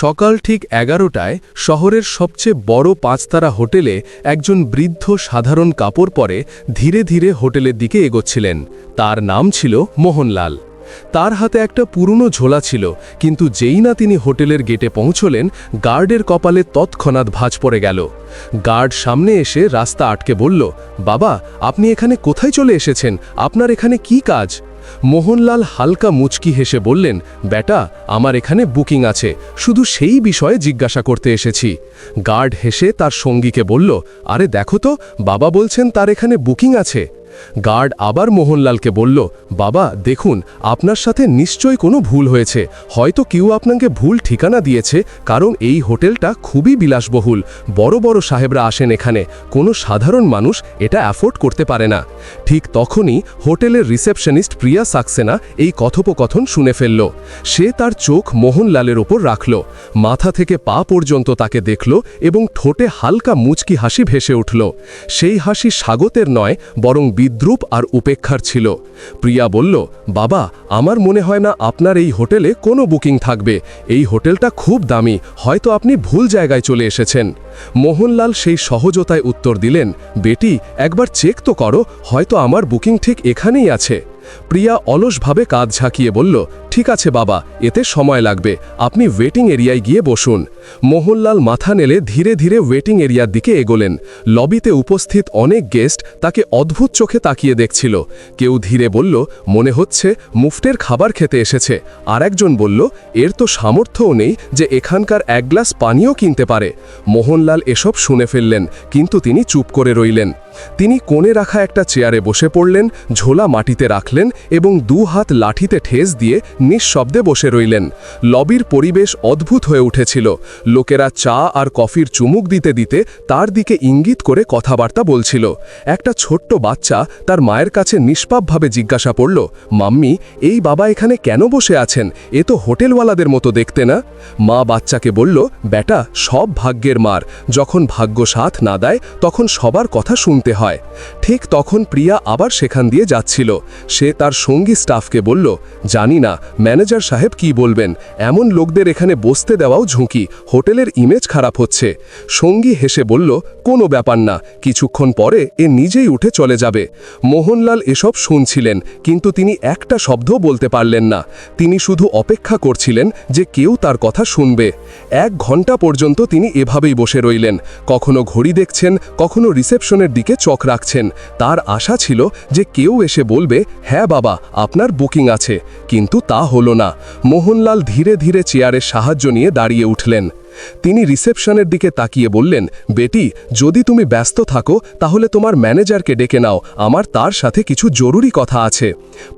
সকাল ঠিক এগারোটায় শহরের সবচেয়ে বড় পাঁচতারা হোটেলে একজন বৃদ্ধ সাধারণ কাপড় পরে ধীরে ধীরে হোটেলের দিকে এগোচ্ছিলেন। তার নাম ছিল মোহনলাল। তার হাতে একটা পুরনো ঝোলা ছিল, কিন্তু যেই না তিনি হোটেলের গেটে পৌঁছলেন, গার্ডের কপালে তৎক্ষণাৎ ভাঁজ পড়ে গেল। গার্ড সামনে এসে রাস্তা আটকে বলল, বাবা, আপনি এখানে কোথায় চলে এসেছেন? আপনার এখানে কি কাজ? মোহনলাল হালকা মুচকি হেসে বললেন, বেটা, আমার এখানে বুকিং আছে। শুধু সেই বিষয়ে জিজ্ঞাসা করতে এসেছি। গার্ড হেসে তার সঙ্গীকে বলল, আরে দেখো তো, বাবা বলছেন তার এখানে বুকিং আছে। গার্ড আবার মোহনলালকে বলল, বাবা, দেখুন, আপনার সাথে নিশ্চয় কোনো ভুল হয়েছে। হয়তো কেউ আপনাকে ভুল ঠিকানা দিয়েছে, কারণ এই হোটেলটা খুবই বিলাসবহুল। বড় বড় সাহেবরা আসেন এখানে। কোনো সাধারণ মানুষ এটা অ্যাফোর্ড করতে পারে না। ঠিক তখনই হোটেলের রিসেপশনিস্ট প্রিয়া সাক্সেনা এই কথোপকথন শুনে ফেলল। সে তার চোখ মোহনলালের ওপর রাখল। মাথা থেকে পা পর্যন্ত তাকে দেখল এবং ঠোঁটে হালকা মুচকি হাসি ভেসে উঠল। সেই হাসি স্বাগতের নয়, বরং বিদ্রুপ আর উপেক্ষার ছিল। প্রিয়া বলল, বাবা, আমার মনে হয় না আপনার এই হোটেলে কোনো বুকিং থাকবে। এই হোটেলটা খুব দামি, হয়তো আপনি ভুল জায়গায় চলে এসেছেন। মোহনলাল সেই সহজতায় উত্তর দিলেন, বেটি, একবার চেক তো করো, হয়তো আমার বুকিং ঠিক এখানেই আছে। প্রিয়া অলসভাবে কাঁধ ঝাঁকিয়ে বলল ঠিক আছে বাবা, এতে সময় লাগবে। আপনি ওয়েটিং এরিয়ায় গিয়ে বসুন। মোহনলাল মাথা নেলে ধীরে ধীরে ওয়েটিং এরিয়ার দিকে এগোলেন। লবিতে উপস্থিত অনেক গেস্ট তাকে অদ্ভুত চোখে তাকিয়ে দেখছিল। কেউ ধীরে বলল, মনে হচ্ছে মুফটের খাবার খেতে এসেছে। আর একজন বলল, এর তো সামর্থ্যও নেই যে এখানকার এক গ্লাস পানীয় কিনতে পারে। মোহনলাল এসব শুনে ফেললেন, কিন্তু তিনি চুপ করে রইলেন। তিনি কোণে রাখা একটা চেয়ারে বসে পড়লেন, ঝোলা মাটিতে রাখলেন এবং দু হাত লাঠিতে ঠেস দিয়ে নিঃশব্দে বসে রইলেন। লবির পরিবেশ অদ্ভুত হয়ে উঠেছিল। লোকেরা চা আর কফির চুমুক দিতে দিতে তার দিকে ইঙ্গিত করে কথাবার্তা বলছিল। একটা ছোট্ট বাচ্চা তার মায়ের কাছে নিষ্পাপভাবে জিজ্ঞাসা পড়ল মাম্মি, এই বাবা এখানে কেন বসে আছেন? এ তো হোটেলওয়ালাদের মতো দেখতে না? মা বাচ্চাকে বলল বেটা সব ভাগ্যের মার। যখন ভাগ্য সাথ না দেয়, তখন সবার কথা শুনতে হয়। ঠিক তখন প্রিয়া আবার সেখান দিয়ে যাচ্ছিল। সে তার সঙ্গী স্টাফকে বলল, জানি না ম্যানেজার সাহেব কি বলবেন? এমন লোকদের এখানে বসতে দেওয়াও ঝুঁকি। হোটেলের ইমেজ খারাপ হচ্ছে। সঙ্গী হেসে বলল, কোনো ব্যাপার না। কিছুক্ষণ পরে এ নিজেই উঠে চলে যাবে। মোহনলাল এসব শুনছিলেন, কিন্তু তিনি একটা শব্দ বলতে পারলেন না। তিনি শুধু অপেক্ষা করছিলেন যে কেউ তার কথা শুনবে। এক ঘণ্টা পর্যন্ত তিনি এভাবেই বসে রইলেন। কখনো ঘড়ি দেখছেন, কখনো রিসেপশনের দিকে চোখ রাখছেন। তার আশা ছিল যে কেউ এসে বলবে হ্যাঁ বাবা, আপনার বুকিং আছে। কিন্তু তা হলো না। মোহনলাল ধীরে ধীরে চেয়ারের সাহায্য নিয়ে দাঁড়িয়ে উঠলেন। তিনি রিসেপশনের দিকে তাকিয়ে বললেন, বেটি, যদি তুমি ব্যস্ত থাকো, তাহলে তোমার ম্যানেজারকে ডেকে নাও। আমার তার সাথে কিছু জরুরি কথা আছে।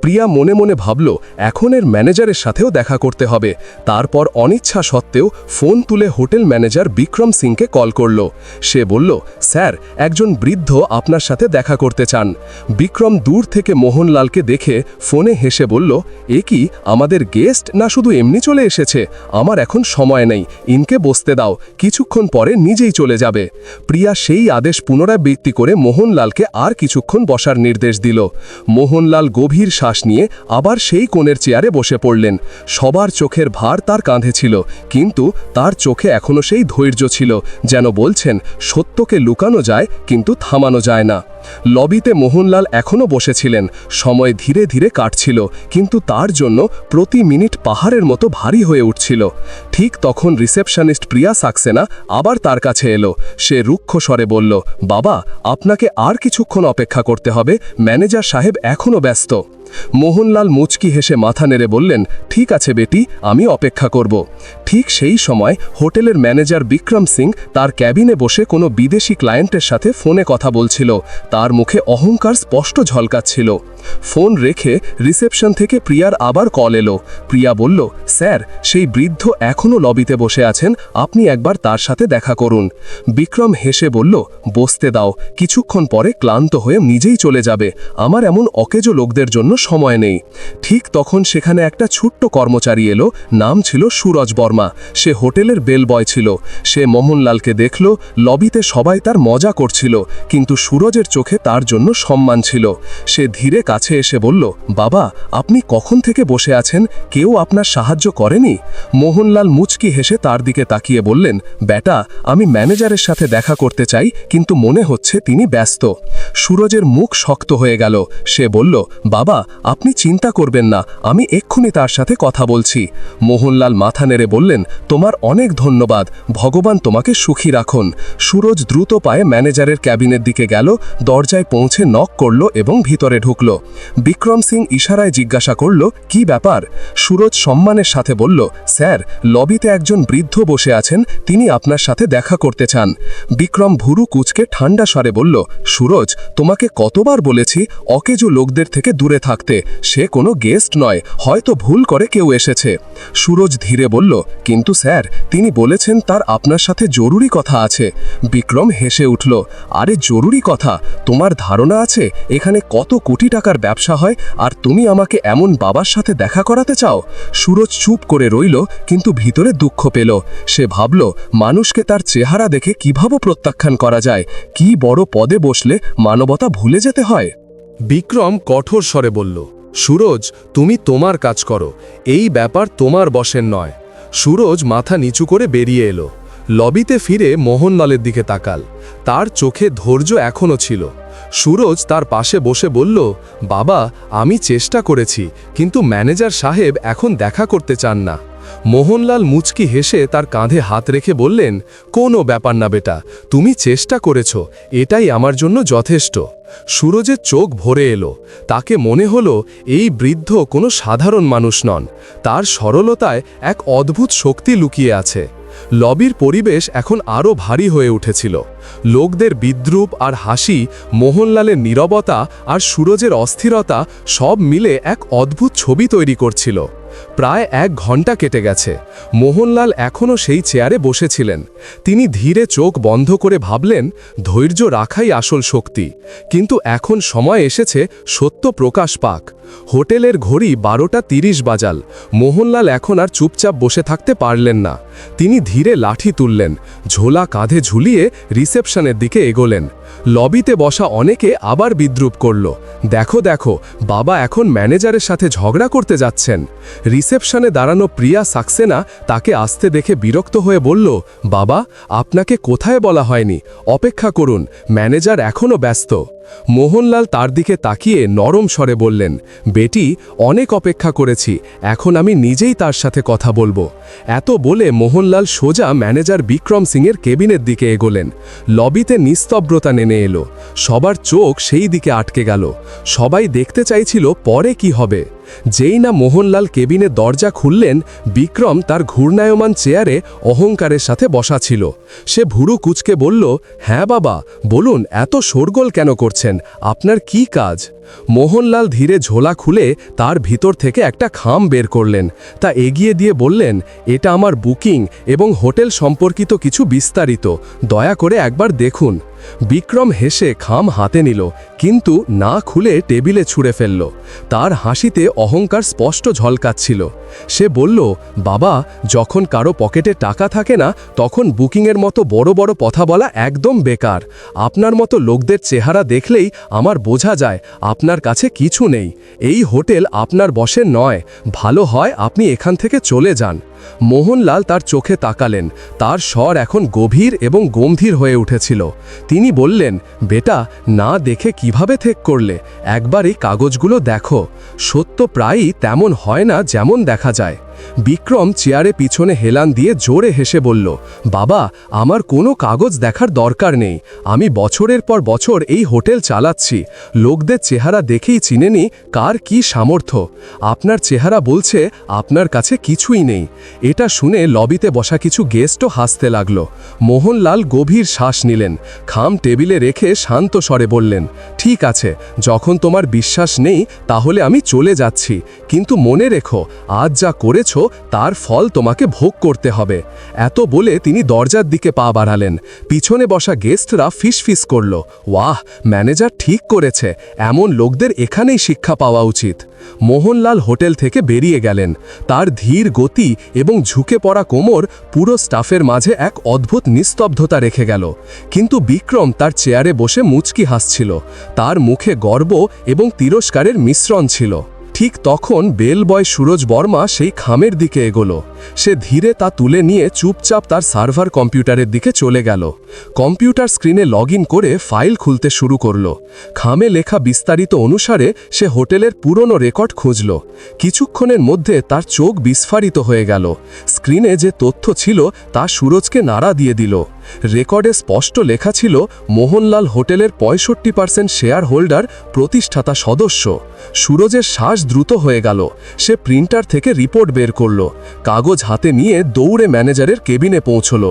প্রিয়া মনে মনে ভাবল, এখন এর ম্যানেজারের সাথেও দেখা করতে হবে। তারপর অনিচ্ছা সত্ত্বেও ফোন তুলে হোটেল ম্যানেজার বিক্রম সিংকে কল করল। সে বলল, স্যার, একজন বৃদ্ধ আপনার সাথে দেখা করতে চান। বিক্রম দূর থেকে মোহনলালকে দেখে ফোনে হেসে বলল, এ কি, আমাদের গেস্ট না শুধু এমনি চলে এসেছে? আমার এখন সময় নেই। ইনকে বসতে দাও, কিছুক্ষণ পরে নিজেই চলে যাবে। প্রিয়া সেই আদেশ পুনরাবৃত্তি করে মোহনলালকে আর কিছুক্ষণ বসার নির্দেশ দিল। মোহনলাল গভীর শ্বাস নিয়ে আবার সেই কোণের চেয়ারে বসে পড়লেন। সবার চোখের ভার তার কাঁধে ছিল, কিন্তু তার চোখে এখনও সেই ধৈর্য ছিল, যেন বলছেন, সত্যকে লুকানো যায়, কিন্তু থামানো যায় না। লবিতে মোহনলাল এখনও বসেছিলেন। সময় ধীরে ধীরে কাটছিল, কিন্তু তার জন্য প্রতি মিনিট পাহাড়ের মতো ভারী হয়ে উঠছিল। ঠিক তখন রিসেপশনিস্ট প্রিয়া সাক্সেনা আবার তার কাছে এলো। সে রুক্ষ স্বরে বলল, বাবা, আপনাকে আর কিছুক্ষণ অপেক্ষা করতে হবে। ম্যানেজার সাহেব এখনও ব্যস্ত। মোহনলাল মুচকি হেসে মাথা নেড়ে বললেন, ঠিক আছে বেটি, আমি অপেক্ষা করব। ঠিক সেই সময় হোটেলের ম্যানেজার বিক্রম সিং তার ক্যাবিনে বসে কোনো বিদেশি ক্লায়েন্টের সাথে ফোনে কথা বলছিল। তার মুখে অহংকার স্পষ্ট ঝলকাচ্ছিল। ফোন রেখে রিসেপশন থেকে প্রিয়ার আবার কল এলো। প্রিয়া বলল, স্যার, সেই বৃদ্ধ এখনও লবিতে বসে আছেন, আপনি একবার তার সাথে দেখা করুন। বিক্রম হেসে বলল, বসতে দাও, কিছুক্ষণ পরে ক্লান্ত হয়ে নিজেই চলে যাবে। আমার এমন অকেজো লোকদের জন্য সময় নেই। ঠিক তখন সেখানে একটা ছোট্ট কর্মচারী এলো, নাম ছিল সুরজ বর্মা। সে হোটেলের বেল বয় ছিল। সে মোহনলালকে দেখল, লবিতে সবাই তার মজা করছিল, কিন্তু সুরজের চোখে তার জন্য সম্মান ছিল। সে ধীরে কাছে এসে বলল, বাবা, আপনি কখন থেকে বসে আছেন? কেউ আপনার সাহায্য করেনি? মোহনলাল মুচকি হেসে তার দিকে তাকিয়ে বললেন বেটা আমি ম্যানেজারের সাথে দেখা করতে চাই, কিন্তু মনে হচ্ছে তিনি ব্যস্ত। সুরজের মুখ শক্ত হয়ে গেল। সে বলল, বাবা আপনি চিন্তা করবেন না, আমি এক্ষুনি তার সাথে কথা বলছি। মোহনলাল মাথা নেড়ে বললেন, তোমার অনেক ধন্যবাদ, ভগবান তোমাকে সুখী রাখুন। সুরজ দ্রুত পায়ে ম্যানেজারের ক্যাবিনের দিকে গেল, দরজায় পৌঁছে নক করল এবং ভিতরে ঢুকল। বিক্রম সিং ইশারায় জিজ্ঞাসা করল, কি ব্যাপার? সুরজ সম্মানের সাথে বলল, স্যার, লবিতে একজন বৃদ্ধ বসে আছেন, তিনি আপনার সাথে দেখা করতে চান। বিক্রম ভুরু কুচকে ঠান্ডা স্বরে বলল, সুরজ, তোমাকে কতবার বলেছি, অকেজো লোকদের থেকে দূরে থাকতে সে কোনো গেস্ট নয়, হয়তো ভুল করে কেউ এসেছে। সুরজ ধীরে বলল, কিন্তু স্যার, তিনি বলেছেন তার আপনার সাথে জরুরি কথা আছে। বিক্রম হেসে উঠল, আরে জরুরি কথা? তোমার ধারণা আছে? এখানে কত কোটি টাকার ব্যবসা হয়, আর তুমি আমাকে এমন বাবার সাথে দেখা করাতে চাও? সুরজ চুপ করে রইল, কিন্তু ভিতরে দুঃখ পেল। সে ভাবল, মানুষকে তার চেহারা দেখে কীভাবে প্রত্যাখ্যান করা যায়? কি বড় পদে বসলে মানবতা ভুলে যেতে হয়? বিক্রম কঠোর স্বরে বলল, সুরজ, তুমি তোমার কাজ করো। এই ব্যাপার তোমার বসের নয়। সুরজ মাথা নিচু করে বেরিয়ে এলো। লবিতে ফিরে মোহনলালের দিকে তাকাল। তার চোখে ধৈর্য এখনও ছিল। সুরজ তার পাশে বসে বলল, বাবা, আমি চেষ্টা করেছি, কিন্তু ম্যানেজার সাহেব এখন দেখা করতে চান না। মোহনলাল মুচকি হেসে তার কাঁধে হাত রেখে বললেন, কোনো ব্যাপার না বেটা, তুমি চেষ্টা করেছ, এটাই আমার জন্য যথেষ্ট। সুরজের চোখ ভরে এলো। তাকে মনে হলো, এই বৃদ্ধ কোনো সাধারণ মানুষ নন। তার সরলতায় এক অদ্ভুত শক্তি লুকিয়ে আছে। লবির পরিবেশ এখন আরও ভারী হয়ে উঠেছিল। লোকদের বিদ্রুপ আর হাসি, মোহনলালের নীরবতা আর সুরজের অস্থিরতা সব মিলে এক অদ্ভুত ছবি তৈরি করছিল। প্রায় এক ঘণ্টা কেটে গেছে। মোহনলাল এখনও সেই চেয়ারে বসেছিলেন। তিনি ধীরে চোখ বন্ধ করে ভাবলেন, ধৈর্য রাখাই আসল শক্তি। কিন্তু এখন সময় এসেছে সত্য প্রকাশ পাক। হোটেলের ঘড়ি বারোটা তিরিশ বাজাল। মোহনলাল এখন আর চুপচাপ বসে থাকতে পারলেন না। তিনি ধীরে লাঠি তুললেন, ঝোলা কাঁধে ঝুলিয়ে রিসেপশনের দিকে এগোলেন। লবিতে বসা অনেকে আবার বিদ্রুপ করল। দেখো দেখো, বাবা এখন ম্যানেজারের সাথে ঝগড়া করতে যাচ্ছেন। রিসেপশনে দাঁড়ানো প্রিয়া সাক্সেনা তাকে আসতে দেখে বিরক্ত হয়ে বলল, বাবা, আপনাকে কোথায় বলা হয়নি? অপেক্ষা করুন, ম্যানেজার এখনও ব্যস্ত। মোহনলাল তার দিকে তাকিয়ে নরম স্বরে বললেন, বেটি, অনেক অপেক্ষা করেছি, এখন আমি নিজেই তার সাথে কথা বলব। এত বলে মোহনলাল সোজা ম্যানেজার বিক্রম সিংয়ের কেবিনের দিকে এগোলেন। লবিতে নিস্তব্রতা নেমে এলো। সবার চোখ সেই দিকে আটকে গেল। সবাই দেখতে চাইছিল পরে কি হবে। যেই না মোহনলাল কেবিনে দরজা খুললেন, বিক্রম তার ঘূর্ণায়মান চেয়ারে অহংকারের সাথে বসা ছিল। সে ভুরু কুচকে বলল হ্যাঁ বাবা, বলুন, এত শোরগোল কেন করছেন? আপনার কি কাজ? মোহনলাল ধীরে ঝোলা খুলে তার ভিতর থেকে একটা খাম বের করলেন। তা এগিয়ে দিয়ে বললেন, এটা আমার বুকিং এবং হোটেল সম্পর্কিত কিছু বিস্তারিত। দয়া করে একবার দেখুন। বিক্রম হেসে খাম হাতে নিল, কিন্তু না খুলে টেবিলে ছুঁড়ে ফেলল। তার হাসিতে অহংকার স্পষ্ট ঝলকাচ্ছিল। সে বলল, বাবা, যখন কারও পকেটে টাকা থাকে না, তখন বুকিংয়ের মতো বড় বড় কথা বলা একদম বেকার। আপনার মতো লোকদের চেহারা দেখলেই আমার বোঝা যায়, আপনার কাছে কিছু নেই। এই হোটেল আপনার বসে নয়। ভালো হয় আপনি এখান থেকে চলে যান। মোহনলাল তার চোখে তাকালেন। তার স্বর এখন গভীর এবং গম্ভীর হয়ে উঠেছিল। তিনি বললেন, বেটা, না দেখে কীভাবে থেক করলে? একবার এই কাগজগুলো দেখো। সত্য প্রায়ই তেমন হয় না যেমন দেখা যায়। বিক্রম চেয়ারে পিছনে হেলান দিয়ে জোরে হেসে বলল, বাবা, আমার কোনো কাগজ দেখার দরকার নেই। আমি বছরের পর বছর এই হোটেল চালাচ্ছি। লোকদের চেহারা দেখেই চিনেনি কার কি সামর্থ্য। আপনার চেহারা বলছে আপনার কাছে কিছুই নেই। এটা শুনে লবিতে বসা কিছু গেস্টও হাসতে লাগল। মোহনলাল গভীর শ্বাস নিলেন। খাম টেবিলে রেখে শান্ত স্বরে বললেন, ঠিক আছে, যখন তোমার বিশ্বাস নেই তাহলে আমি চলে যাচ্ছি। কিন্তু মনে রেখো, আজ যা করেছ তার ফল তোমাকে ভোগ করতে হবে। এত বলে তিনি দরজার দিকে পা বাড়ালেন। পিছনে বসা গেস্টরা ফিস ফিস করল। ওয়াহ, ম্যানেজার ঠিক করেছে। এমন লোকদের এখানেই শিক্ষা পাওয়া উচিত। মোহনলাল হোটেল থেকে বেরিয়ে গেলেন। তার ধীর গতি এবং ঝুঁকে পড়া কোমর পুরো স্টাফের মাঝে এক অদ্ভুত নিস্তব্ধতা রেখে গেল। কিন্তু বিক্রম তার চেয়ারে বসে মুচকি হাসছিল। তার মুখে গর্ব এবং তিরস্কারের মিশ্রণ ছিল। ঠিক তখন বেল বয় সুরজ বর্মা সেই খামের দিকে এগোলো। সে ধীরে তা তুলে নিয়ে চুপচাপ তার সার্ভার কম্পিউটারের দিকে চলে গেল। কম্পিউটার স্ক্রিনে লগ করে ফাইল খুলতে শুরু করল। খামে লেখা বিস্তারিত অনুসারে সে হোটেলের পুরনো রেকর্ড খুঁজল। কিছুক্ষণের মধ্যে তার চোখ বিস্ফারিত হয়ে গেল। স্ক্রিনে যে তথ্য ছিল তা সুরজকে নাড়া দিয়ে দিল। রেকর্ডে স্পষ্ট লেখা ছিল, মোহনলাল হোটেলের পঁয়ষট্টি পার্সেন্ট শেয়ার হোল্ডার প্রতিষ্ঠাতা সদস্য। সুরজের শ্বাস দ্রুত হয়ে গেল। সে প্রিন্টার থেকে রিপোর্ট বের করল। কাগজ হাতে নিয়ে দৌড়ে ম্যানেজারের কেবিনে পৌঁছল।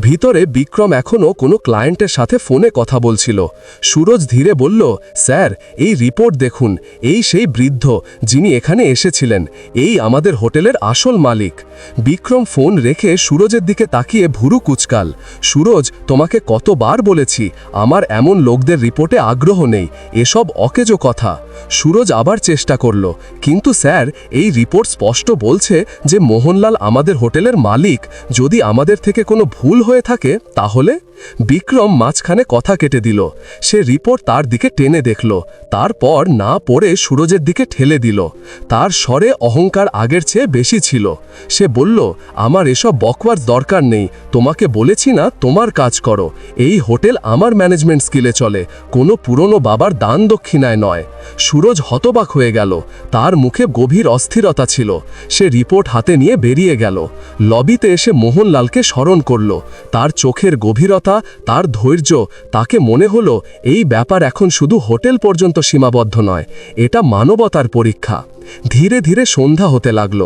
ভিতরে বিক্রম এখনও কোনো ক্লায়েন্টের সাথে ফোনে কথা বলছিল। সুরজ ধীরে বলল, স্যার, এই রিপোর্ট দেখুন। এই সেই বৃদ্ধ যিনি এখানে এসেছিলেন। এই আমাদের হোটেলের আসল মালিক। বিক্রম ফোন রেখে সুরজের দিকে তাকিয়ে ভুরু কুচকাল, সুরজ, তোমাকে কতবার বলেছি, আমার এমন লোকদের রিপোর্টে আগ্রহ নেই, এসব অকেজো কথা। সুরজ আবার চেষ্টা করল, কিন্তু স্যার, এই রিপোর্ট স্পষ্ট বলছে যে মোহনলাল আমাদের হোটেলের মালিক যদি আমাদের থেকে কোনো ভুল হয়ে থাকে তাহলে বিক্রম মাঝখানে কথা কেটে দিল। সে রিপোর্ট তার দিকে টেনে দেখল। তারপর না পড়ে সুরজের দিকে ঠেলে দিল। তার স্বরে অহংকার আগের চেয়ে বেশি ছিল। সে বলল, আমার এসব বকওয়ার দরকার নেই। তোমাকে বলেছি না তোমার কাজ করো। এই হোটেল আমার ম্যানেজমেন্ট স্কিলে চলে। কোনো পুরনো বাবার দান দক্ষিণায় নয়। সুরজ হতবাক হয়ে গেল। তার মুখে গভীর অস্থিরতা ছিল। সে রিপোর্ট হাতে নিয়ে বেরিয়ে গেল। লবিতে এসে মোহনলালকে স্মরণ করল। তার চোখের গভীরতা তার ধৈর্য, তাকে মনে হলো এই ব্যাপার এখন শুধু হোটেল পর্যন্ত সীমাবদ্ধ নয়, এটা মানবতার পরীক্ষা। ধীরে ধীরে সন্ধ্যা হতে লাগল,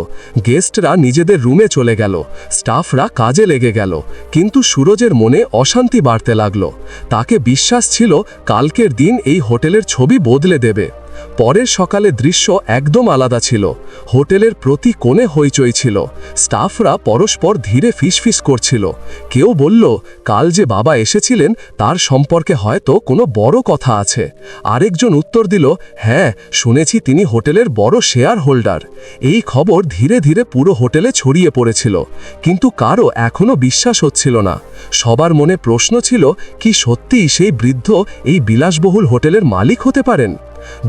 গেস্টরা নিজেদের রুমে চলে গেল, স্টাফরা কাজে লেগে গেল, কিন্তু সুরজের মনে অশান্তি বাড়তে লাগল। তাকে বিশ্বাস ছিল কালকের দিন এই হোটেলের ছবি বদলে দেবে। পরের সকালে দৃশ্য একদম আলাদা ছিল। হোটেলের প্রতি কোণে হইচই ছিল। স্টাফরা পরস্পর ধীরে ফিসফিস করছিল। কেউ বলল, কাল যে বাবা এসেছিলেন, তার সম্পর্কে হয়তো কোনো বড় কথা আছে। আরেকজন উত্তর দিল হ্যাঁ শুনেছি তিনি হোটেলের বড় শেয়ার হোল্ডার। এই খবর ধীরে ধীরে পুরো হোটেলে ছড়িয়ে পড়েছিল। কিন্তু কারও এখনও বিশ্বাস হচ্ছিল না। সবার মনে প্রশ্ন ছিল, কি সত্যিই সেই বৃদ্ধ এই বিলাসবহুল হোটেলের মালিক হতে পারেন?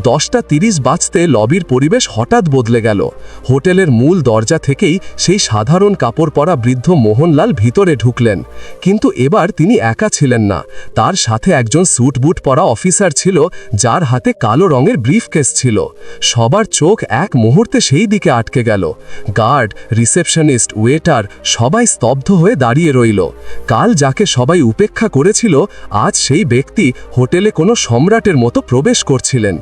দশটা তিরিশ বাজতে লবির পরিবেশ হঠাৎ বদলে গেল। হোটেলের মূল দরজা থেকেই সেই সাধারণ কাপড় পরা বৃদ্ধ মোহনলাল ভিতরে ঢুকলেন। কিন্তু এবার তিনি একা ছিলেন না। তার সাথে একজন স্যুট বুট পরা অফিসার ছিল, যার হাতে কালো রঙের ব্রিফকেস ছিল। সবার চোখ এক মুহূর্তে সেই দিকে আটকে গেল। গার্ড, রিসেপশনিস্ট, ওয়েটার সবাই স্তব্ধ হয়ে দাঁড়িয়ে রইল। কাল যাকে সবাই উপেক্ষা করেছিল, আজ সেই ব্যক্তি হোটেলে কোনো সম্রাটের মতো প্রবেশ করছিলেন।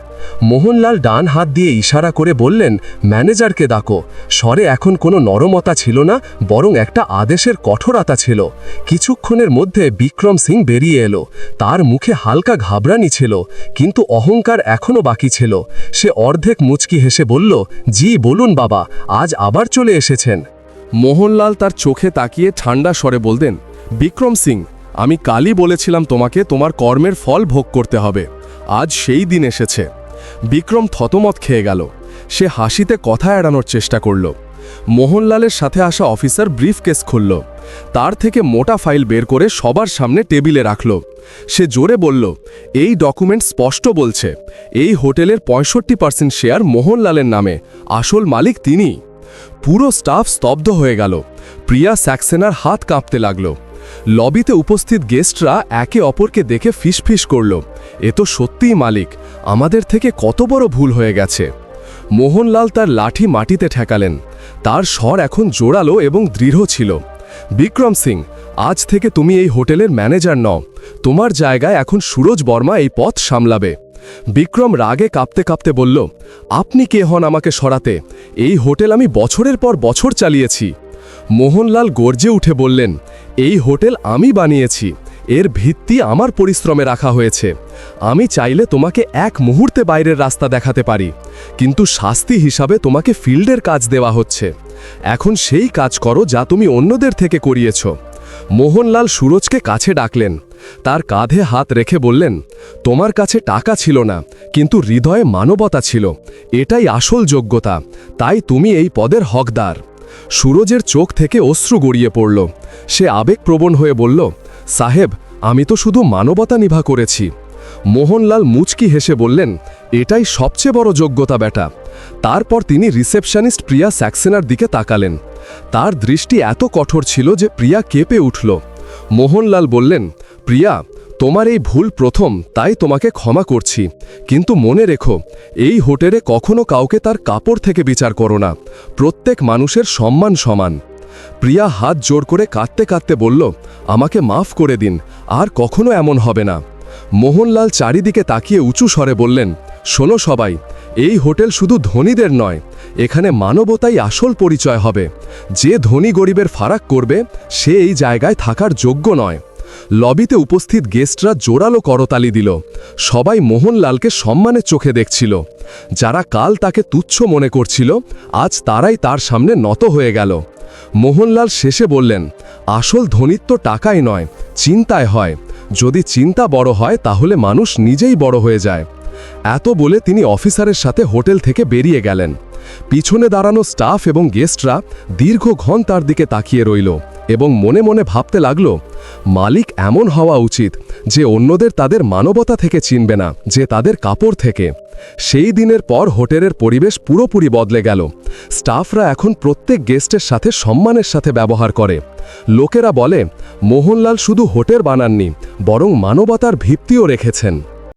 মোহনলাল ডান হাত দিয়ে ইশারা করে বললেন, ম্যানেজারকে ডাকো। স্বরে এখন কোনো নরমতা ছিল না, বরং একটা আদেশের কঠোরতা ছিল। কিছুক্ষণের মধ্যে বিক্রম সিং বেরিয়ে এলো। তার মুখে হালকা ঘাবড়ানি ছিল, কিন্তু অহংকার এখনও বাকি ছিল। সে অর্ধেক মুচকি হেসে বলল, জি, বলুন বাবা, আজ আবার চলে এসেছেন। মোহনলাল তার চোখে তাকিয়ে ঠান্ডা স্বরে বলতেন বিক্রম সিং, আমি কালই বলেছিলাম তোমাকে তোমার কর্মের ফল ভোগ করতে হবে। আজ সেই দিন এসেছে। বিক্রম থতমত খেয়ে গেল। সে হাসিতে কথা এড়ানোর চেষ্টা করল। মোহনলালের সাথে আসা অফিসার ব্রিফকেস খুলল। তার থেকে মোটা ফাইল বের করে সবার সামনে টেবিলে রাখল। সে জোরে বলল, এই ডকুমেন্ট স্পষ্ট বলছে। এই হোটেলের পঁয়ষট্টি পার্সেন্ট শেয়ার মোহনলালের নামে। আসল মালিক তিনি। পুরো স্টাফ স্তব্ধ হয়ে গেল। প্রিয়া স্যাক্সেনার হাত কাঁপতে লাগল। লবিতে উপস্থিত গেস্টরা একে অপরকে দেখে ফিসফিস করল। এ তো সত্যিই মালিক, আমাদের থেকে কত বড় ভুল হয়ে গেছে। মোহনলাল তার লাঠি মাটিতে ঠেকালেন। তার স্বর এখন জোরালো এবং দৃঢ় ছিল। বিক্রম সিং, আজ থেকে তুমি এই হোটেলের ম্যানেজার নও। তোমার জায়গায় এখন সুরজ বর্মা এই পথ সামলাবে। বিক্রম রাগে কাঁপতে কাঁপতে বলল, আপনি কে হন আমাকে সরাতে? এই হোটেল আমি বছরের পর বছর চালিয়েছি। মোহনলাল গর্জে উঠে বললেন, এই হোটেল আমি বানিয়েছি। এর ভিত্তি আমার পরিশ্রমে রাখা হয়েছে। আমি চাইলে তোমাকে এক মুহূর্তে বাইরের রাস্তা দেখাতে পারি। কিন্তু শাস্তি হিসাবে তোমাকে ফিল্ডের কাজ দেওয়া হচ্ছে। এখন সেই কাজ করো যা তুমি অন্যদের থেকে করিয়েছ। মোহনলাল সুরজকে কাছে ডাকলেন। তার কাঁধে হাত রেখে বললেন, তোমার কাছে টাকা ছিল না, কিন্তু হৃদয়ে মানবতা ছিল। এটাই আসল যোগ্যতা। তাই তুমি এই পদের হকদার। সুরজের চোখ থেকে অশ্রু গড়িয়ে পড়ল। সে আবেগপ্রবণ হয়ে বলল, সাহেব, আমি তো শুধু মানবতা নিভা করেছি। মোহনলাল মুচকি হেসে বললেন, এটাই সবচেয়ে বড় যোগ্যতা বেটা তারপর তিনি রিসেপশনিস্ট প্রিয়া স্যাক্সেনার দিকে তাকালেন। তার দৃষ্টি এত কঠোর ছিল যে প্রিয়া কেঁপে উঠল। মোহনলাল বললেন, প্রিয়া তোমার এই ভুল প্রথম, তাই তোমাকে ক্ষমা করছি। কিন্তু মনে রেখো, এই হোটেলে কখনো কাউকে তার কাপড় থেকে বিচার করো না। প্রত্যেক মানুষের সম্মান সমান। প্রিয়া হাত জোর করে কাঁদতে কাঁদতে বলল, আমাকে মাফ করে দিন, আর কখনো এমন হবে না। মোহনলাল চারিদিকে তাকিয়ে উঁচু স্বরে বললেন, শোনো সবাই, এই হোটেল শুধু ধনীদের নয়, এখানে মানবতাই আসল পরিচয় হবে। যে ধনী গরিবের ফারাক করবে, সে এই জায়গায় থাকার যোগ্য নয়। লবিতে উপস্থিত গেস্টরা জোরালো করতালি দিল। সবাই মোহনলালকে সম্মানের চোখে দেখছিল। যারা কাল তাকে তুচ্ছ মনে করছিল, আজ তারাই তার সামনে নত হয়ে গেল। মোহনলাল শেষে বললেন, আসল ধনিত্ব টাকায় নয়, চিন্তায় হয়। যদি চিন্তা বড় হয়, তাহলে মানুষ নিজেই বড় হয়ে যায়। এত বলে তিনি অফিসারের সাথে হোটেল থেকে বেরিয়ে গেলেন। পিছনে দাঁড়ানো স্টাফ এবং গেস্টরা দীর্ঘক্ষণ তার দিকে তাকিয়ে রইল এবং মনে মনে ভাবতে লাগল, মালিক এমন হওয়া উচিত যে অন্যদের তাদের মানবতা থেকে চিনবে না, যে তাদের কাপড় থেকে। সেই দিনের পর হোটেলের পরিবেশ পুরোপুরি বদলে গেল। স্টাফরা এখন প্রত্যেক গেস্টের সাথে সম্মানের সাথে ব্যবহার করে। লোকেরা বলে, মোহনলাল শুধু হোটেল বানাননি, বরং মানবতার ভিত্তিও রেখেছেন।